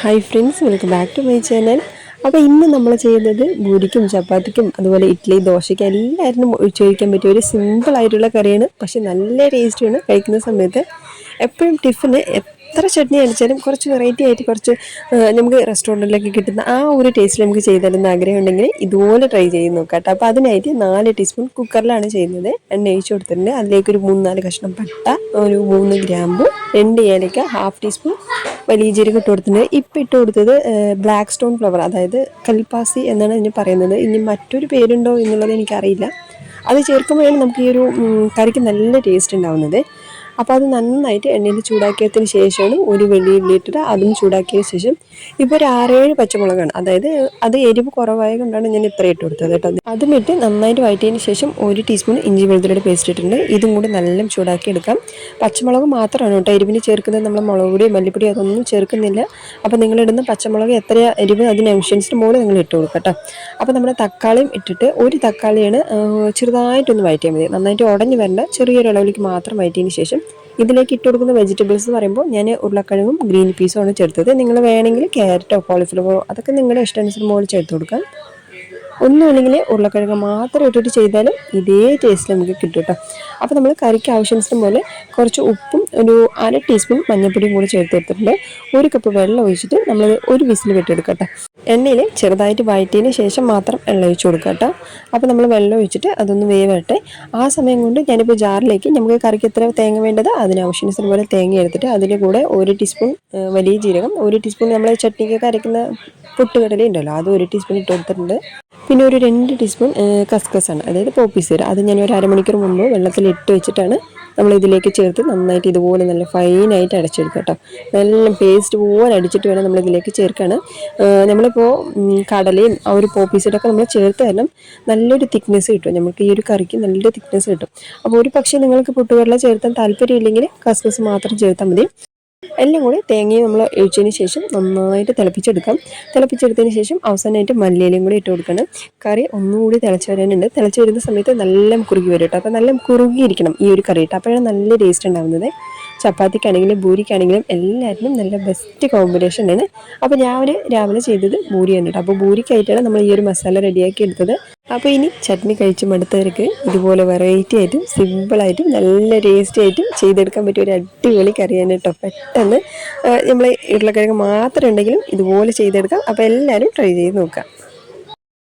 Hi friends welcome back to my channel അപ്പോൾ ഇന്ന് നമ്മൾ ചെയ്യുന്നത് ഭൂരിക്കും ചപ്പാത്തിക്കും അതുപോലെ ഇഡ്ഡലി ദോശയ്ക്കും എല്ലാവരും ചോദിക്കാൻ പറ്റിയ ഒരു സിമ്പിൾ ആയിട്ടുള്ള കറിയാണ്. പക്ഷെ നല്ല ടേസ്റ്റിയാണ് കഴിക്കുന്ന സമയത്ത്. എപ്പോഴും ടിഫിന് എത്ര ചട്നി അടിച്ചാലും കുറച്ച് വെറൈറ്റി ആയിട്ട് കുറച്ച് നമുക്ക് റെസ്റ്റോറന്റിലൊക്കെ കിട്ടുന്ന ആ ഒരു ടേസ്റ്റ് നമുക്ക് ചെയ്താലെന്ന് ആഗ്രഹം ഉണ്ടെങ്കിൽ ഇതുപോലെ ട്രൈ ചെയ്ത് നോക്കാം കേട്ടോ. അപ്പോൾ അതിനായിട്ട് നാല് ടീസ്പൂൺ കുക്കറിലാണ് ചെയ്യുന്നത്. എണ്ണ ഒഴിച്ച് കൊടുത്തിട്ടുണ്ട്. അതിലേക്ക് ഒരു മൂന്ന് നാല് കഷ്ണം പട്ട ഒരു മൂന്ന് ഗ്രാമ്പു രണ്ട് ഏലക്ക ഹാഫ് ടീസ്പൂൺ വലിയ ജീരകം ഇട്ട് കൊടുത്തിട്ടുണ്ട്. ഇപ്പം ഇട്ട് കൊടുത്തത് ബ്ലാക്ക് സ്റ്റോൺ ഫ്ലവർ അതായത് കൽപ്പാസി എന്നാണ് ഇതിന് പറയുന്നത്. ഇനി മറ്റൊരു പേരുണ്ടോ എന്നുള്ളത് എനിക്കറിയില്ല. അത് ചേർക്കുമ്പോഴാണ് നമുക്ക് ഈ ഒരു കറിക്ക് നല്ല ടേസ്റ്റ് ഉണ്ടാവുന്നത്. അപ്പോൾ അത് നന്നായിട്ട് എണ്ണയിൽ ചൂടാക്കിയതിന് ശേഷമാണ് ഒരു വെള്ളിയുള്ളി ഇട്ടിട്ട് അതും ചൂടാക്കിയ ശേഷം ഇപ്പോൾ ഒരു ആറേഴ് പച്ചമുളകാണ്. അതായത് അത് എരിവ് കുറവായ കൊണ്ടാണ് ഞാൻ ഇത്ര ഇട്ട് കൊടുത്തത് കേട്ടോ. അതും ഇട്ട് നന്നായിട്ട് വഴറ്റിയതിന് ശേഷം ഒരു ടീസ്പൂൺ ഇഞ്ചി വെളുത്തുള്ളിയുടെ പേസ്റ്റ് ഇട്ടിട്ടുണ്ട്. ഇതും കൂടി നല്ല ചൂടാക്കി എടുക്കാം. പച്ചമുളക് മാത്രമാണ് കേട്ടോ എരിവിന് ചേർക്കുന്നത്. നമ്മൾ മുളക് പൊടി മല്ലിപ്പൊടി അതൊന്നും ചേർക്കുന്നില്ല. അപ്പോൾ നിങ്ങളിടുന്ന പച്ചമുളക് എത്ര എരിവ് അതിന് അതിനനുസരിച്ചിട്ട് മുകളിൽ നിങ്ങൾ ഇട്ട് കൊടുക്കുക കേട്ടോ. അപ്പോൾ നമ്മുടെ തക്കാളിയും ഇട്ടിട്ട് ഒരു തക്കാളിയാണ് ചെറുതായിട്ടൊന്ന് വഴറ്റിയാൽ മതി. നന്നായിട്ട് ഉടഞ്ഞു വരേണ്ട ചെറിയൊരു അളവിലേക്ക് മാത്രം വഴറ്റിയതിന് ശേഷം ഇതിലേക്ക് ഇട്ട് കൊടുക്കുന്ന വെജിറ്റബിൾസ് എന്ന് പറയുമ്പോൾ ഞാൻ ഉരുളക്കിഴങ്ങും ഗ്രീൻ പീസും ആണ് ചേർത്തത്. നിങ്ങൾ വേണമെങ്കിൽ ക്യാരറ്റോ കോളിഫ്ലവറോ അതൊക്കെ നിങ്ങളുടെ ഇഷ്ടാനുസരണം മുകളിൽ ചേർത്ത് കൊടുക്കാം. ഒന്നുമില്ലെങ്കിൽ ഉരുളക്കിഴങ്ങ് മാത്രം ഇട്ടിട്ട് ചെയ്താലും ഇതേ ടേസ്റ്റ് നമുക്ക് കിട്ടും കേട്ടോ അപ്പോൾ നമ്മൾ കറിക്ക് ആവശ്യത്തിന് പോലെ കുറച്ച് ഉപ്പും ഒരു അര ടീസ്പൂൺ മഞ്ഞൾപ്പൊടിയും കൂടി ചേർത്ത് എടുത്തിട്ടുണ്ട് ഒരു കപ്പ് വെള്ളം ഒഴിച്ചിട്ട് നമ്മൾ ഒരു വിസിൽ വെട്ടിയെടുക്കട്ടെ. എണ്ണയിൽ ചെറുതായിട്ട് വഴറ്റിയതിന് ശേഷം മാത്രം എണ്ണ ഒഴിച്ചു കൊടുക്കുക കേട്ടോ അപ്പോൾ നമ്മൾ വെള്ളം ഒഴിച്ചിട്ട് അതൊന്ന് വേവട്ടെ. ആ സമയം കൊണ്ട് ഞാനിപ്പോൾ ജാറിലേക്ക് നമുക്ക് കറിക്ക് എത്ര തേങ്ങ വേണ്ടത് അതിനാവശ്യാനുസരണം പോലെ തേങ്ങ എടുത്തിട്ട് അതിന്റെ കൂടെ ഒരു ടീസ്പൂൺ വലിയ ജീരകം ഒരു ടീസ്പൂൺ നമ്മൾ ചട്നിക്കൊക്കെ അരയ്ക്കുന്ന പൊട്ടുകടല ഉണ്ടല്ലോ അത് ഒരു ടീസ്പൂൺ ഇട്ട് കൊടുത്തിട്ടുണ്ട്. പിന്നെ ഒരു രണ്ട് ടീസ്പൂൺ കസ്കസാണ്. അതായത് പോപ്പി സീര അത് ഞാൻ ഒരു അരമണിക്കൂർ മുമ്പ് വെള്ളത്തിൽ ഇട്ട് വെച്ചിട്ടാണ് നമ്മൾ ഇതിലേക്ക് ചേർത്ത് നന്നായിട്ട് ഇതുപോലെ നല്ല ഫൈനായിട്ട് അടച്ചെടുക്കുക കേട്ടോ നല്ല പേസ്റ്റ് പോലെ അടിച്ചിട്ട് വേണം നമ്മൾ ഇതിലേക്ക് ചേർക്കാണ്. നമ്മളിപ്പോൾ കടലയും ആ ഒരു പോപ്പീസിലൊക്കെ നമ്മൾ ചേർത്ത് തരണം നല്ലൊരു തിക്നെസ് കിട്ടും. നമുക്ക് ഈ ഒരു കറിക്ക് നല്ലൊരു തിക്നെസ് കിട്ടും. അപ്പോൾ ഒരു പക്ഷേ നിങ്ങൾക്ക് പുട്ടുകടല ചേർത്താൻ താല്പര്യമില്ലെങ്കിൽ കസ്കസ് മാത്രം ചേർത്താൽ മതി. എല്ലാം കൂടി തേങ്ങയും നമ്മൾ ഒഴിച്ചതിന് ശേഷം നന്നായിട്ട് തിളപ്പിച്ചെടുക്കാം. തിളപ്പിച്ചെടുത്തതിന് ശേഷം അവസാനമായിട്ട് മല്ലിയിലയും കൂടി ഇട്ട് കൊടുക്കണം. കറി ഒന്നുകൂടി തിളച്ച് വരാനുണ്ട്. തിളച്ച് വരുന്ന സമയത്ത് നല്ല കുറുകി വരും കേട്ടോ അപ്പോൾ നല്ല കുറുകിയിരിക്കണം ഈ ഒരു കറി കേട്ടോ അപ്പോഴാണ് നല്ല ടേസ്റ്റ് ഉണ്ടാകുന്നത് ചപ്പാത്തിക്കാണെങ്കിലും ബൂരിക്കാണെങ്കിലും എല്ലാറ്റിനും നല്ല ബെസ്റ്റ് കോമ്പിനേഷൻ ആണ്. അപ്പോൾ രാവിലെ രാവിലെ ചെയ്തത് ബൂരിയാണ് കേട്ടോ. അപ്പോൾ ബൂരിക്കായിട്ടാണ് നമ്മൾ ഈ ഒരു മസാല റെഡിയാക്കി എടുത്തത്. അപ്പോൾ ഇനി ചട്നി കഴിച്ച് മടുത്തവർക്ക് ഇതുപോലെ വെറൈറ്റി ആയിട്ടും സിമ്പിളായിട്ടും നല്ല ടേസ്റ്റി ആയിട്ടും ചെയ്തെടുക്കാൻ പറ്റിയ ഒരു അടിപൊളി കറിയാണ് കേട്ടോ. പെട്ടെന്ന് നമ്മൾ ഉരുളക്കിഴങ്ങ് മാത്രം ഉണ്ടെങ്കിലും ഇതുപോലെ ചെയ്തെടുക്കാം. അപ്പോൾ എല്ലാവരും ട്രൈ ചെയ്ത് നോക്കാം